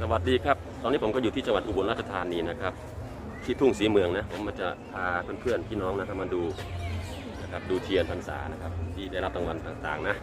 สวัสดีครับ ตอนนี้ผมก็อยู่ที่จังหวัดอุบลราชธานีนะครับ ที่ทุ่งสีเมืองนะ ผมมาจะพาเพื่อนๆพี่น้องนะครับมาดูนะครับดูเทียนพรรษานะครับ ที่ได้รับรางวัลต่างๆนะ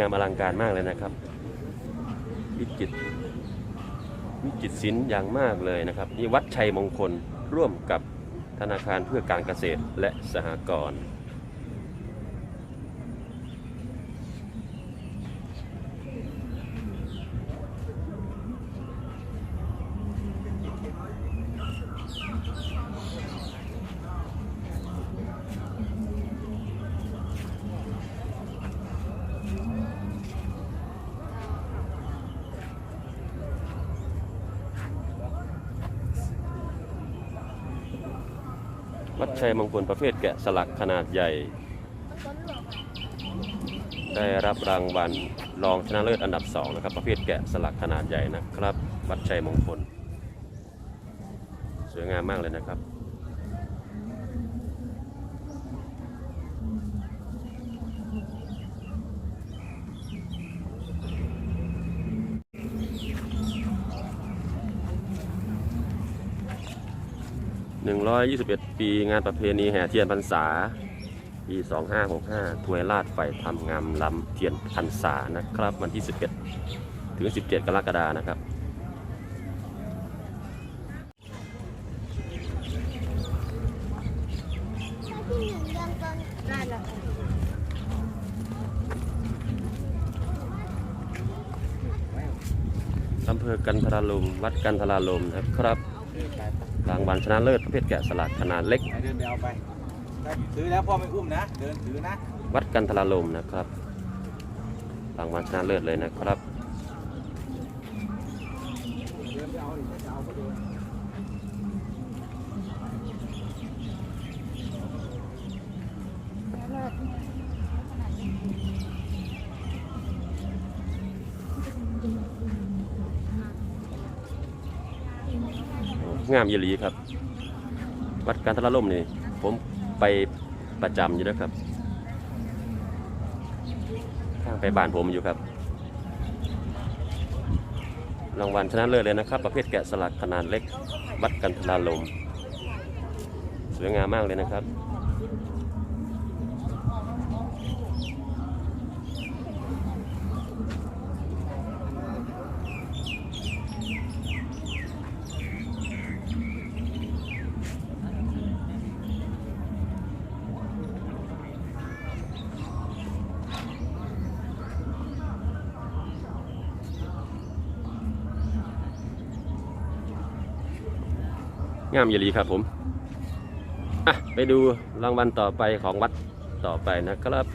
งามอลังการมากเลยนะครับวิจิตวิจิตศิลป์อย่างมากเลยนะครับนี่วัดชัยมงคลร่วมกับธนาคารเพื่อการเกษตรและสหกรณ์ ชัยมงคลประเภทแกะสลักขนาดใหญ่ ได้รับรางวัลรองชนะเลิศอันดับสองนะครับประเภทแกะสลักขนาดใหญ่นะครับ วัดชัยมงคล สวยงามมากเลยนะครับ 121 ปีงานประเพณีแห่เทียนพรรษาปี 2565ถวยลาดไฟทำงามลำเทียนพรรษานะครับ วันที่ 11 ถึง 17 กรกฎานะครับอำเภอกันทราลมวัดกันทราลมนะครับ รางวัลชนะเลิศประเภทแกะสลักขนาดเล็กไปเดินไปเอาไปถ้าถือแล้วพ่อไม่อุ้มนะ เดินถือนะ วัดกันทราลมนะครับ รางวัลชนะเลิศเลยนะครับ เดินไปเอาดิจะเอาก็เดิน งามยีหลีครับ วัดการทราลมนี่ ผมไปประจำอยู่นะครับข้างไปบ้านผมอยู่ครับ รางวัลชนะเลิศเลยนะครับ ประเภทแกะสลักขนาดเล็ก วัดกันทราลมสวยงามมากเลยนะครับ งามยลีครับผมอะไปดูรางวัลต่อไปของวัดต่อไปนะครับ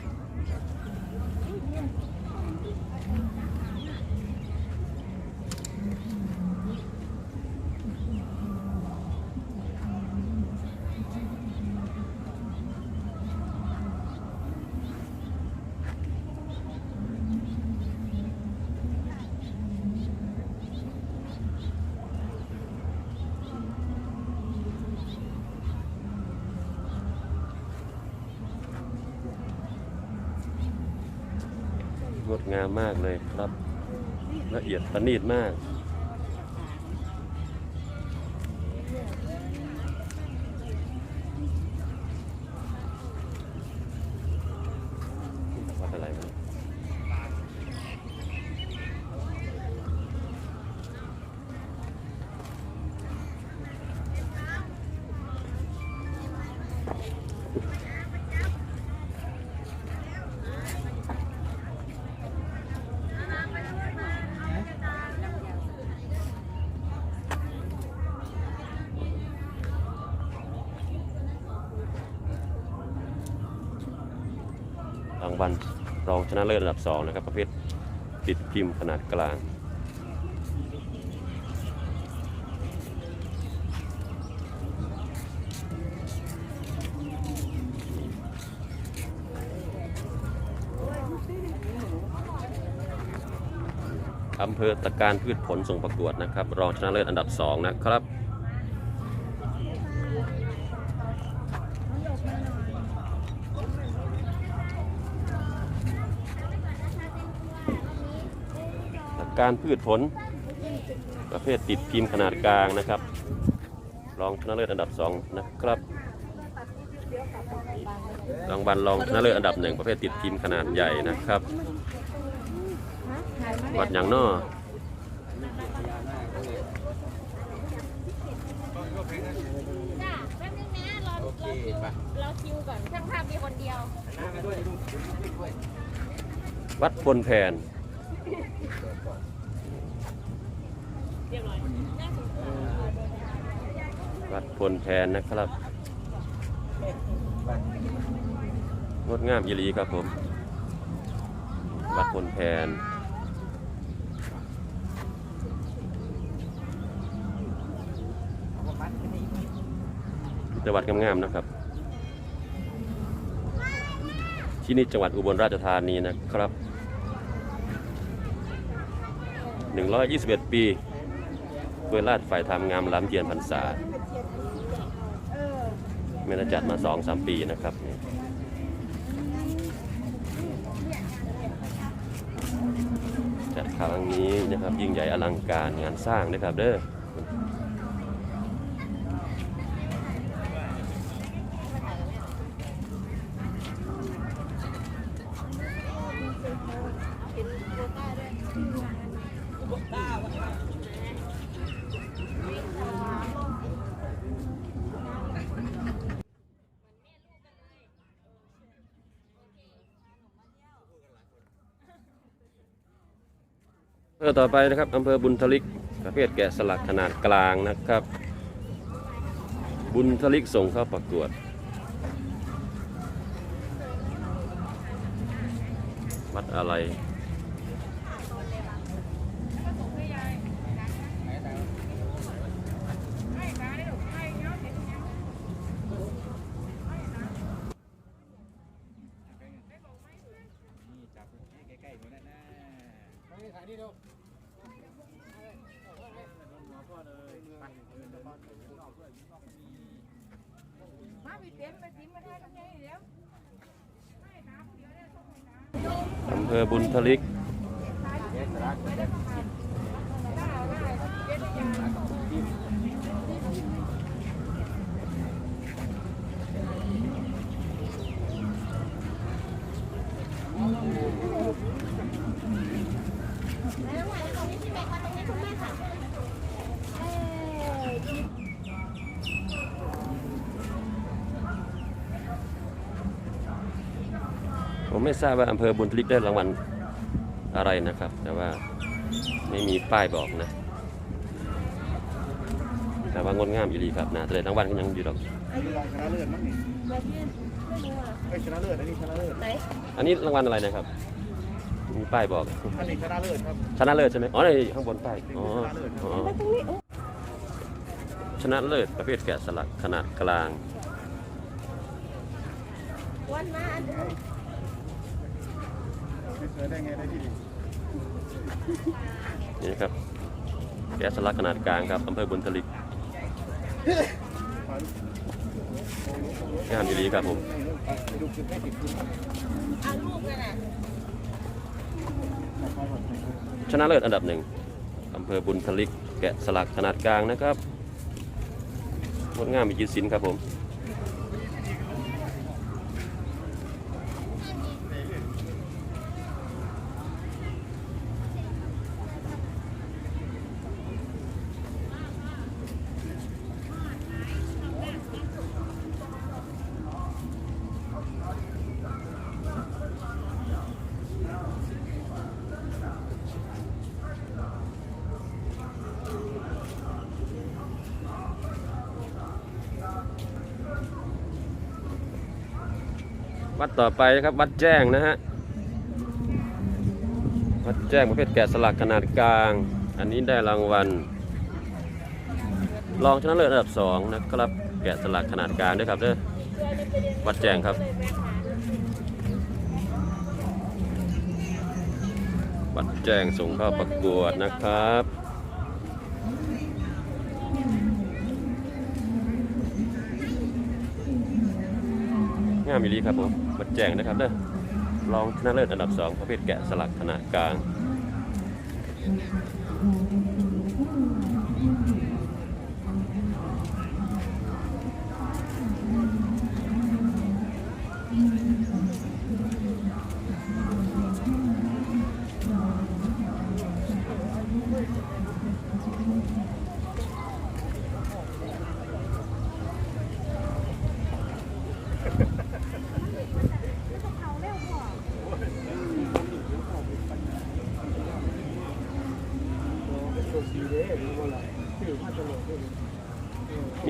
งดงามมากเลยครับ ละเอียด ประณีตมาก องชนะเลิศอันดับสองนะครับ ประเภทติดพิมพ์ขนาดกลางอำเภอตะการพืชผลส่งประกวดนะครับ รองชนะเลิศอันดับ 2 นะครับ การพืชผล ประเภทติดพิมพ์ขนาดกลางนะครับ รองชนะเลิศอันดับ 2 นะครับรางวัลรองชนะเลิศอันดับหนึ่งประเภทติดพิมพ์ขนาดใหญ่นะครับ วัดอย่างนอจ้าแป๊บนึงนะรอโอเคไปเราคิวก่อนช่างภาพมีคนเดียวน้ำไปด้วยดูด้วยวัดพลแผน วัดพลแผนนะครับงดงามยีรีครับผม วัดพลแผนจังหวัดงามๆนะครับ ที่นี่จังหวัดอุบลราชธานีนะครับ 121 ปีเพื่อราชฝ่ายทำงามล้ำเทียนพรรษาไม่ได้จัดมา2-3ปีนะครับจัดครั้งนี้นะครับยิ่งใหญ่อลังการงานสร้างนะครับเด้อ เภอต่อไปนะครับอำเภอบุญทลิกประเภทแกะสลักขนาดกลางนะครับ บุญทลิกส่งเข้าประกวด วัดอะไร นี่จับใกล้ๆนี่นะนะถ่ายนี่เร็วพ่อเลย มาไปเต็มไปจิ้มมาได้ตรงนี้เดี๋ยว อำเภอบุญท ลิก ผมไม่ทราบว่าอำเภอบุญทลิกได้รางวัล อะไรนะครับ แต่ว่าไม่มีป้ายบอกนะแต่ว่างดงามอยู่ดีครับนะแต่รางวัลก็ยังอยู่หรอกอันนี้รองชนะเลิศมั้งนี่ไอ้ชนะเลิศอันนี้ชนะเลิศอันนี้รางวัลอะไรนะครับ มีป้ายบอกอันนี้ชนะเลิศครับชนะเลิศใช่ไหมอ๋อในข้างบนป้ายอ๋ออ๋อชนะเลิศประเภทแกะสลักขนาดกลางวันมาอันเดิมไม่เคยได้ไงได้ที่ดี นี่นะครับแกะสลักขนาดกลางครับอำเภอบุญทลิกงามอยู่ดีครับผมชนะเลิศอันดับหนึ่งอำเภอบุญทลิก แกะสลักขนาดกลางนะครับงดงามมีจิตศิลป์ครับผม ต่อไปนะครับวัดแจ้งนะฮะวัดแจ้งประเภทแกะสลักขนาดกลาง อันนี้ได้รางวัลรองชนะเลิศอันดับสองนะครับแกะสลักขนาดกลางด้วยครับเด้อวัดแจ้งครับวัดแจ้งส่งเข้าประกวดนะครับ งามอีหลีครับผมวัดแจ้งนะครับเด้อรองชนะเลิศอันดับสองประเภทแกะสลักขนาดกลาง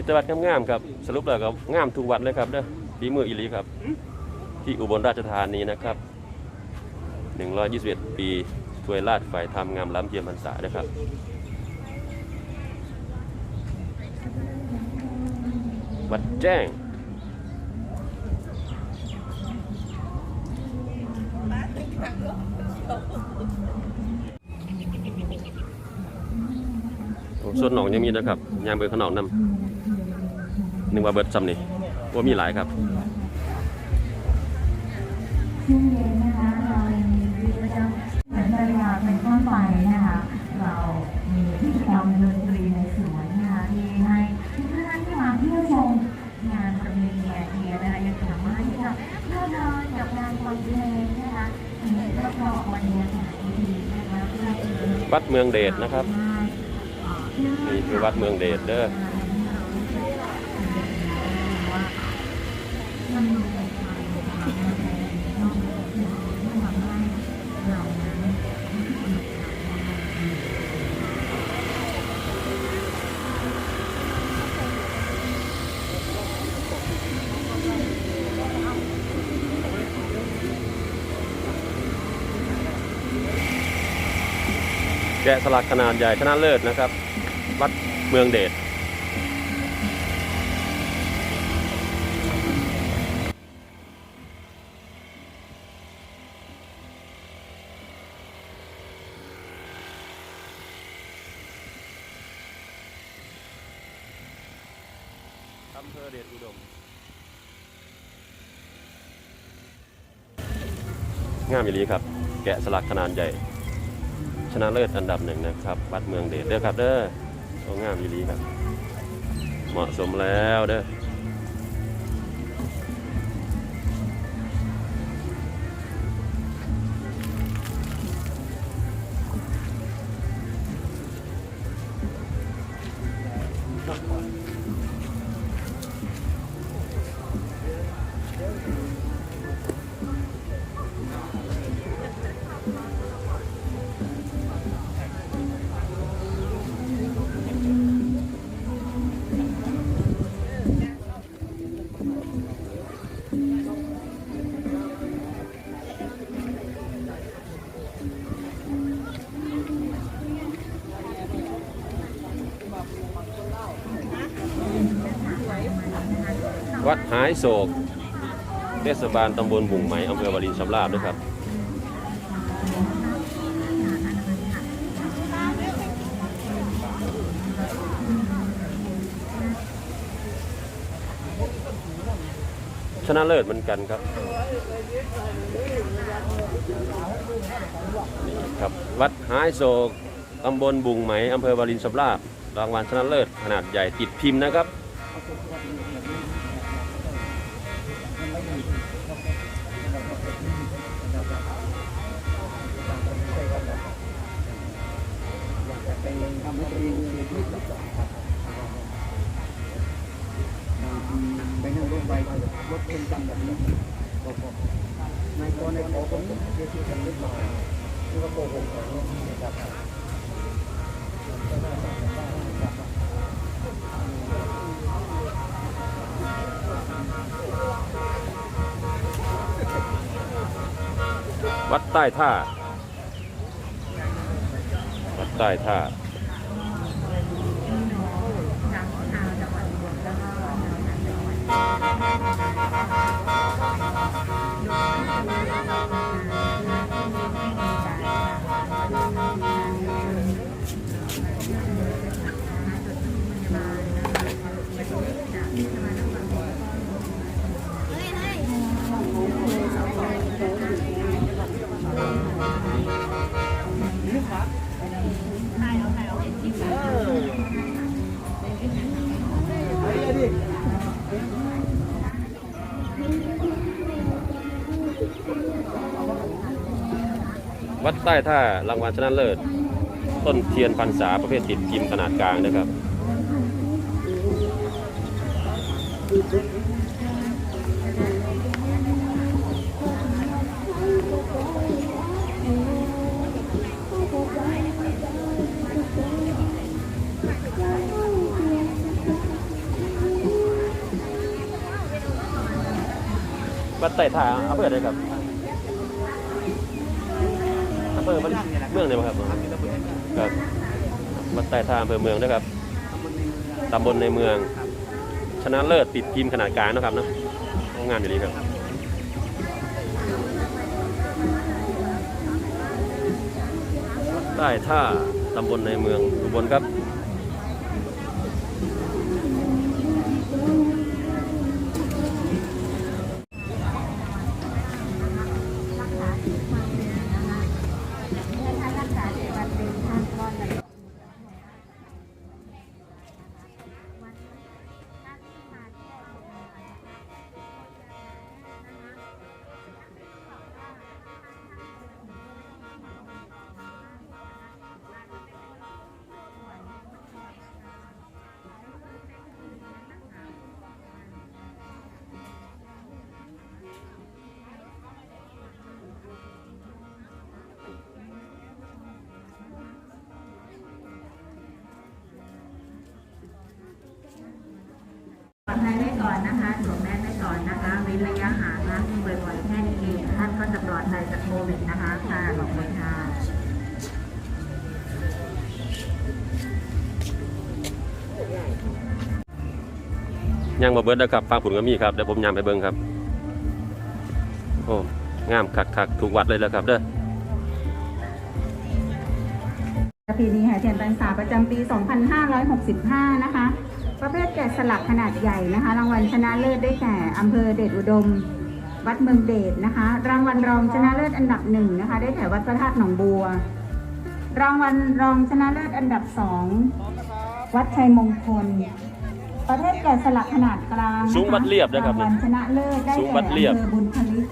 แตวัดงามๆครับสรุปแล้วก็งามทุกวัดเลยครับเด้อฝีมืออีหลีครับ ที่อุบลราชธานีนะครับ121 ปีถวยราชฝ่ายธรรมงามล้ำเทียมพรรษานะครับวัดแจ้งส่วนหนองยังมีนะครับยามเบิดขนองนำ นึกว่าเบิดซ้ำนี่ว่ามีหลายครับช่วงเย็นนะคะเรามีกิจกรรมเหมือนเวลาเป็นต้นไปนะคะ เรามีกิจกรรมดนตรีในสวนนะคะที่ให้ทุกท่านที่มาเที่ยวชมงานประเพณีอาเทียนะคะยังสามารถที่จะเพลิดเพลินกับงานฟังเพลงนะคะแล้วก็บรรยากาศดีๆนะคะเพื่อที่จะวัดเมืองเดชนะครับนี่คือวัดเมืองเดชเด้อะสลักขนาดใหญ่ชนะเลิศนะครับ วัดเมืองเดชอำเภอเดชอุดม งามอีหลีครับ แกะสลักขนาดใหญ่ ชนะเลิศอันดับหนึ่งนะครับวัดเมืองเดชเด้อครับเด้อโอ้งามอีหลีครับ เหมาะสมแล้วเด้อ หายโศก เทศบาลตำบลบุ่งไหมอำเภอวารินชำราบด้วยครับชนะเลิศเหมือนกันครับนี่ครับ วัดหายโศกตำบลบุงไหมอำเภอวารินชำราบรางวัลชนะเลิศขนาดใหญ่ติดพิมพ์นะครับ ทำให้ตัวเองมีที่สุดไปนั่งรถไฟรถเป็นจังแบบนี้ในตัวในขอผมเดี๋ยวที่กันนิดหน่อยที่ว่าโกหกนะครับวัดใต้ท่าใต้ท่า ใต้ท่ารางวัลชนะเลิศ ต้นเทียนพรรษาประเภทติดพิมพ์ขนาดกลางนะครับ วัดใต้ท่าเอำเภออะไรครับ เมืองเลยครับครับวัดใต้ท่าอำเภอเมืองนะครับตำบลในเมือง ชนะเลิศติดทีมขนาดกลางนะครับนะงานอยู่ดีครับใต้ท่าตำบลในเมืองอุบลครับ ดภัยจากโควิดนะคะค่ะขอบคุณค่ะยังมาเบิดนะครับฟังผุนก็มีครับเดี๋ยวผมยามไปเบิ่งครับโอ้งามคักคักๆถูกวัดเลยแล้วครับเด้อประเพณีแห่เทียนพรรษาประจำปี 2565 นะคะ ประเภทแกะสลักขนาดใหญ่นะคะ รางวัลชนะเลิศได้แก่อำเภอเดชอุดม วัดเมืองเดชนะคะ รางวัลรองชนะเลิศอันดับหนึ่งนะคะ ได้แก่วัดพระธาตุหนองบัว รางวัลรองชนะเลิศอันดับสองวัดชัยมงคล ประเภทแกะสลักขนาดกลางนะคะสูงวัดเรียบนะครับรางวัลชนะเลิศได้สูงแก่วัดเรียบ อำเภอบุญพลิก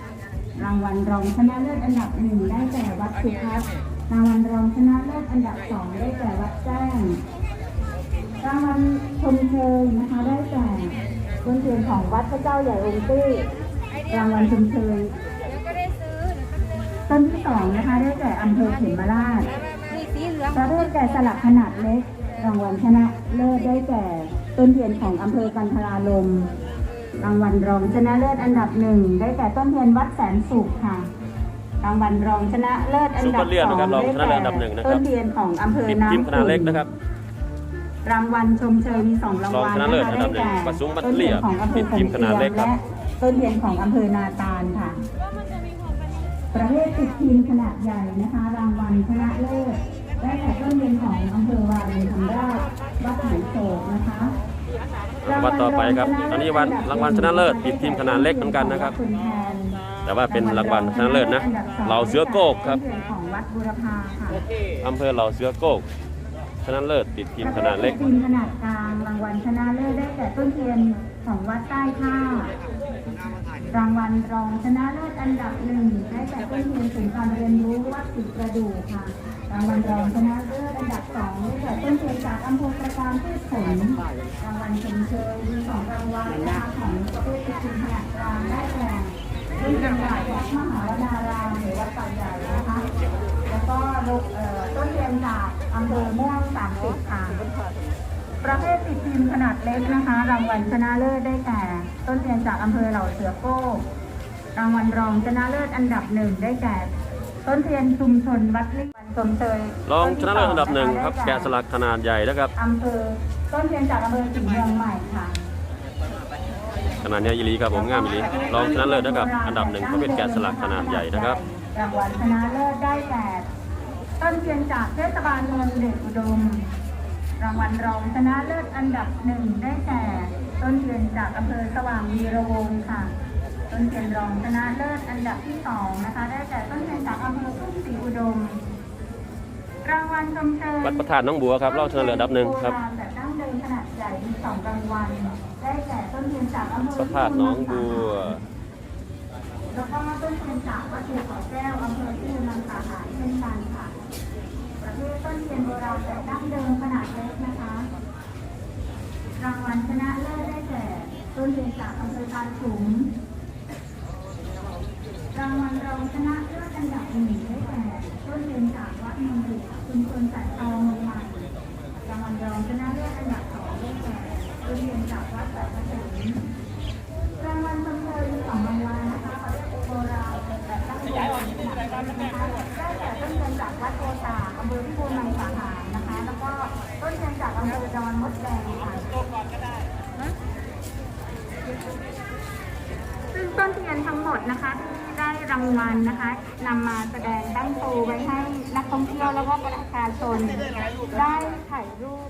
รางวัลรองชนะเลิศอันดับหนึ่งได้แก่วัดสุทัศน์รางวัลรองชนะเลิศอันดับสองได้แก่วัดแจ้ง รางวัลชมเชยนะคะได้แก่ต้นเทียนของวัดพระเจ้าใหญ่องค์ตี้ รางวัลชมเชยเดี๋ยวก็ได้ซื้อเดี๋ยวก็ได้ต้นที่สองนะคะ ได้แก่อำเภอเขมราชนี่สีเหลืองประเภทแก่สลักขนาดเล็ก รางวัลชนะเลิศได้แก่ต้นเทียนของอำเภอกันทราลม รางวัลรองชนะเลิศอันดับหนึ่งได้แก่ต้นเทียนวัดแสนสุขค่ะ รางวัลรองชนะเลิศอันดับซุปเปอร์เลียนสอนะงครับรองได้ชนะเลิศแก่อันดับหนึ่งนะครับต้นเทียนของอำเภอติดพิมพ์น้ำขนาดเล็กนะครับรางวัลชมเชยมีสองรางวัลรองชนะเลิศนะคะอันดัได้บหนึ่งแก่ประสุมบัตรต้นเลีเทียยนของอำเภติอดขพิงมพ์ขเจีนาดยมเล็กครับและ ต้นเทียนของอำเภอนาตาลค่ะ ประเภทติดทีมขนาดใหญ่นะคะ รางวัลชนะเลิศได้แก่ต้นเทียนของอำเภอวารินชำราบวัดหายโศกนะคะวัดต่อไปครับอันนี้วันรางวัลชนะเลิศติดทีมขนาดเล็กเหมือนกันนะครับณแทนแต่ว่าเป็นรางวัลชนะเลิศนะเหล่าเสือโกกครับต้นเทียนของวัดบุรพาค่ะอำเภอเหล่าเสือโกกชนะเลิศติดทีมขนาดเล็กทีมขนาดกลางรางวัลชนะเลิศได้แก่ต้นเทียนของวัดใต้ท่า รางวัลรองชนะเลิศอันดับหนึ่งได้แก่ต้นเทียนศูนย์การเรียนรู้วัดสิกระดูกค่ะ รางวัลรองชนะเลิศอันดับสองได้แก่ต้นเทียนจากอำเภอประการพืชผลรางวัลชมเชยมีสองรางวัลนะคะของประเภททีมขนาดกลางได้แก่ต้นเทียนจากวัดมหาวนารามหรือวัดป่าใหญ่นะคะแล้วก็ลูกต้นเทียนจากอำเภอม่วงสามสิบค่ะ ประเภทติดพิมพ์ขนาดเล็กนะคะ รางวัลชนะเลิศได้แก่ ต้นเทียนจากอำเภอเหล่าเสือโก้รางวัลรองชนะเลิศอันดับหนึ่งได้แก่ ต้นเทียนชุมชนวัดลิวันสมเชยรองชนะเลิศอันดับหนึ่งครับแกะสลักขนาดใหญ่นะครับอำเภอต้นเทียนจากอำเภอสีเมืองใหม่ค่ะขนาดใหญ่ยีรีครับผมงามยีรีรองชนะเลิศนะครับ อันดับหนึ่งประเภทแกะสลักขนาดใหญ่นะครับรางวัลชนะเลิศได้แก่ต้นเทียนจากเทศบาลเมืองเดชอุดม รางวัลรองชนะเลิศอันดับหนึ่งได้แก่ต้นเทียนจากอำเภอสว่างวีระวงศ์ค่ะ ต้นเทียนรองชนะเลิศอันดับที่สองนะคะ ได้แก่ต้นเทียนจากอำเภอทุ่งศรีอุดม รางวัลชมเชยวัดประธานน้องบัวครับรองชนะเลิศอันดับหนึ่งครับโาณแบบดั้งเดิมขนาดใหญ่มีสองรางวัลได้แก่ต้นเทียนจากอำเภอประธานน้องบัว แล้วก็ต้นเทียนจากวัดภูเขาแก้วอำเภอที่นังสาหารเช่นกันค่ะ ประเภทต้นเทียนโบราณแบบดั้งเดิมขนาดเล็กนะคะ รางวัลชนะเลิศได้แก่ต้นเทียนจากอำเภอทานสูงรางวัลรองชนะเลิศอันดับหนึ่งได้แก่ต้นเทียนจากวัดมงบุรีชุมชนสัตว์ทองมงใหม่รางวัลรองชนะเลิศอันดับสองได้แก่ต้นเทียนจากวัดสัตว์สินำเภอดอนมดแดงค่ะซึ่งต้นเทียนทั้งหมดนะคะที่ได้รางวัลนะคะนำมาแสดงตั้งโชว์ไว้ให้นักท่องเที่ยวแล้วก็ประชาชนได้ถ่ายรูป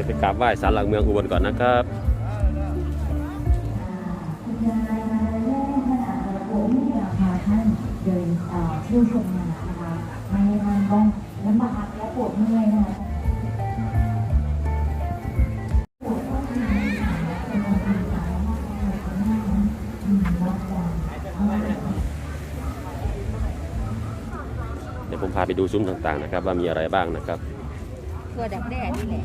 ดี๋ยวไปกราบไหว้ศาลหลักเมืองอุบลก่อนนะครับเราโอ้ไม่อยากพาท่านเดินเอ่อเที่ยวชมงานนะคะไม่ให้ท่านต้องลำบากและปวดเมื่อยนะคะปวดก็คือเป็นคนที่สายมากเลยคนหน้านั้นอืมรับเดี๋ยวผมพาไปดูซุ้มต่างๆนะครับ ว่ามีอะไรบ้างนะครับ ตัวดักแด้นี่แหละ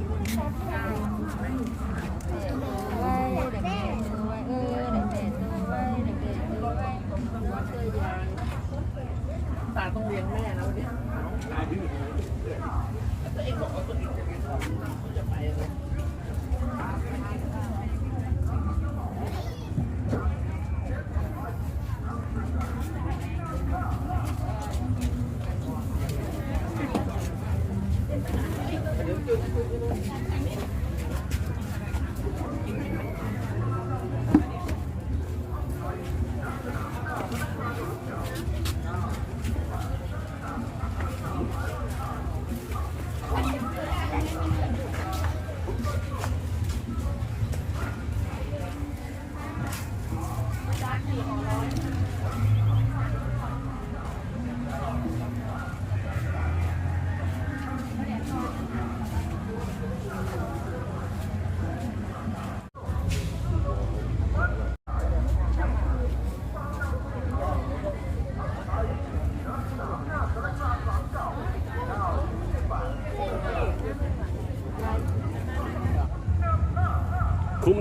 ไว้ดักแด้ตัวไว้เออดักแด้ตัวไว้ดักแด้ตัวไว้ตัวใหญ่คุ้ยงแม่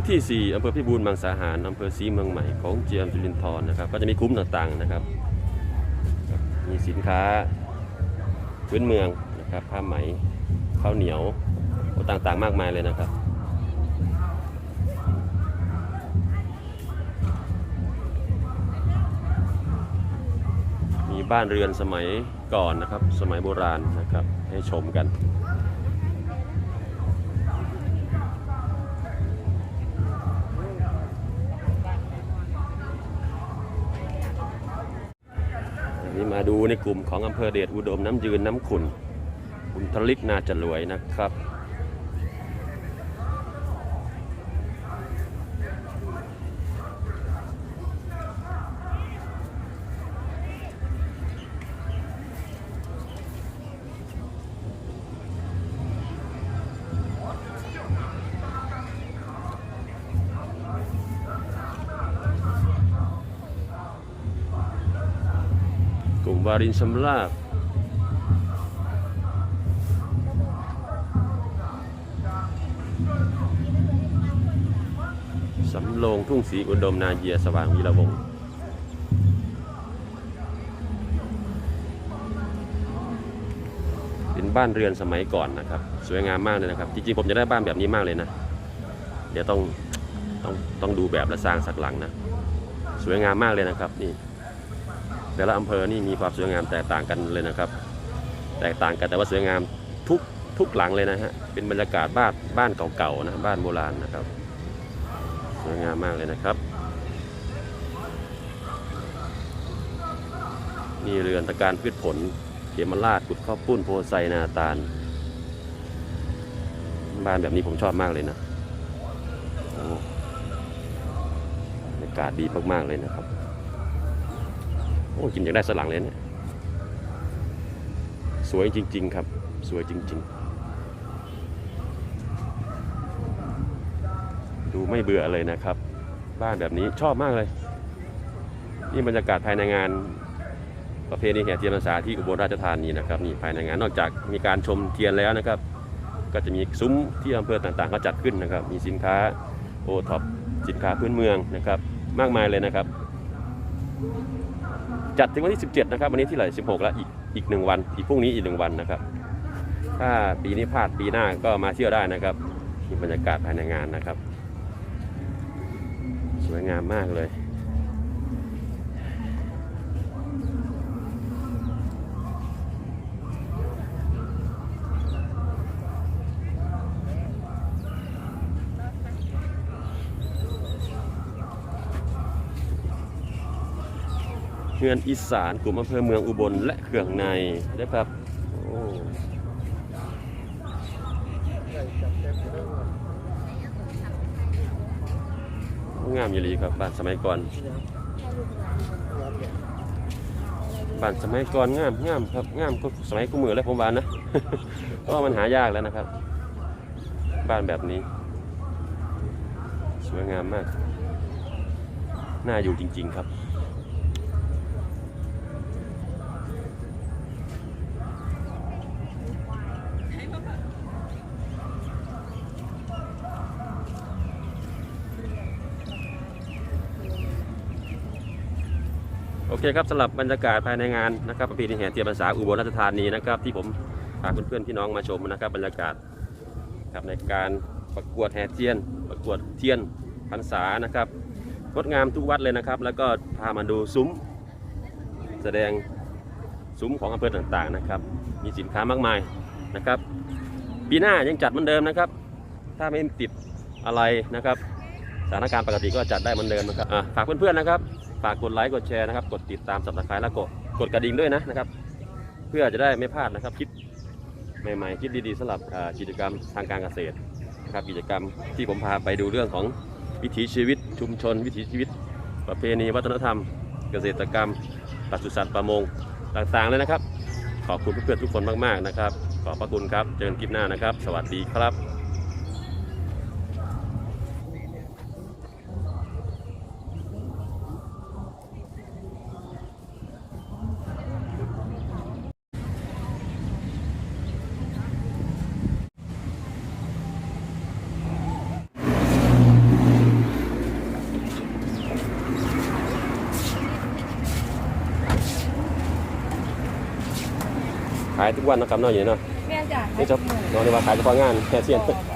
ที่ 4อำเภอพิบูลมังสาหารอำเภอศรีเมืองใหม่ของเจียมจุลินทร์นะครับ ก็จะมีคุ้มต่างๆนะครับ มีสินค้าพื้นเมืองนะครับผ้าไหมข้าวเหนียวต่างๆมากมายเลยนะครับมีบ้านเรือนสมัยก่อนนะครับ สมัยโบราณนะครับ ให้ชมกัน ในกลุ่มของอำเภอเดชอุดมน้ำยืนน้ำขุนคุณทลิกนาจรวยนะครับ วารินชำราบสำโรงทุ่งศรีอุดมนาเยียสว่างวีระวงศ์เป็นบ้านเรือนสมัยก่อนนะครับ สวยงามมากเลยนะครับ จริงๆผมจะได้บ้านแบบนี้มากเลยนะ เดี๋ยวต้องต้องต้องดูแบบและสร้างสักหลังนะ สวยงามมากเลยนะครับนี่ แต่ละอำเภอนี่มีความสวยงามแตกต่างกันเลยนะครับ แตกต่างกันแต่ว่าสวยงามทุกทุกหลังเลยนะฮะเป็นบรรยากาศบ้านบ้านเก่าๆนะบ้านโบราณนะครับสวยงามมากเลยนะครับนี่เรือนตะการพืชผลเขมราชกุดข้าวปุ้นโพไซนาตาล บ้านแบบนี้ผมชอบมากเลยนะบรรยากาศดีมากๆเลยนะครับ โอ้กินอยากได้สลังเลยเนี่ยสวยจริง ๆ ครับ สวยจริง ๆ ดูไม่เบื่อเลยนะครับ บ้านแบบนี้ชอบมากเลย นี่บรรยากาศภายในงานประเพณีแห่เทียนพรรษาที่อุบลราชธานีนะครับนี่ภายในงานนอกจากมีการชมเทียนแล้วนะครับ ก็จะมีซุ้มที่อำเภอต่างๆเขาจัดขึ้นนะครับ มีสินค้าโอท็อปสินค้าพื้นเมืองนะครับ มากมายเลยนะครับ จัดถึงวันที่ 17 นะครับ วันนี้ที่ไหร่16 แล้วอีกอีกหนึ่งวัน อีกพรุ่งนี้อีกหนึ่งวันนะครับ ถ้าปีนี้พลาดปีหน้าก็มาเที่ยวได้นะครับนี่บรรยากาศภายในงานนะครับ สวยงามมากเลย ฮือนอีสานกลุ่มอำเภอเมืองอุบลและเครื่องในนะครับโอ้งามอยู่ลีครับบ้านสมัยก่อนบ้านสมัยก่อนงามงามครับงามก็สมัยกูมือแล้วผมว่านะเพราะมันหายากแล้วนะครับ บ้านแบบนี้ สวยงามมาก น่าอยู่จริง ๆ ครับ อเคครับสำหรับบรรยากาศภายในงานนะครับประเพณีแห่เทียนพรรษาอุบลราชธานีนะครับ ที่ผมพาเพื่อนๆพี่น้องมาชมนะครับ บรรยากาศครับในการประกวดแห่เทียน ประกวดเทียนพรรษานะครับงดงามทุกวัดเลยนะครับ แล้วก็พามาดูซุ้ม แสดงซุ้มของอำเภอต่างๆนะครับ มีสินค้ามากมายนะครับ ปีหน้ายังจัดเหมือนเดิมนะครับ ถ้าไม่ติดอะไรนะครับ สถานการณ์ปกติก็จัดได้เหมือนเดิมนะครับฝากเพื่อนๆนะครับ ฝากกดไลค์กดแชร์นะครับ กดติดตามสับสไครต์แล้วกดกดกระดิ่งด้วยนะนะครับ เพื่อจะได้ไม่พลาดนะครับคลิปใหม่ๆคลิปดีๆสำหรับอ่ากิจกรรมทางการเกษตรนะครับกิจกรรมที่ผมพาไปดูเรื่องของวิถีชีวิตชุมชน วิถีชีวิต ประเพณีวัฒนธรรม เกษตรกรรมปศุสัตว์ประมงต่างๆเลยนะครับ ขอบคุณเพื่อนๆทุกคนมากๆนะครับ ขอบพระคุณครับ เจอกันคลิปหน้านะครับ สวัสดีครับ ขายทุกวันนะครับเนอกอย่างนี้เนาะแม่นจ้ะนี่จะนอนในว่าขายเฉพาะงานแค่เซียนบ่บ่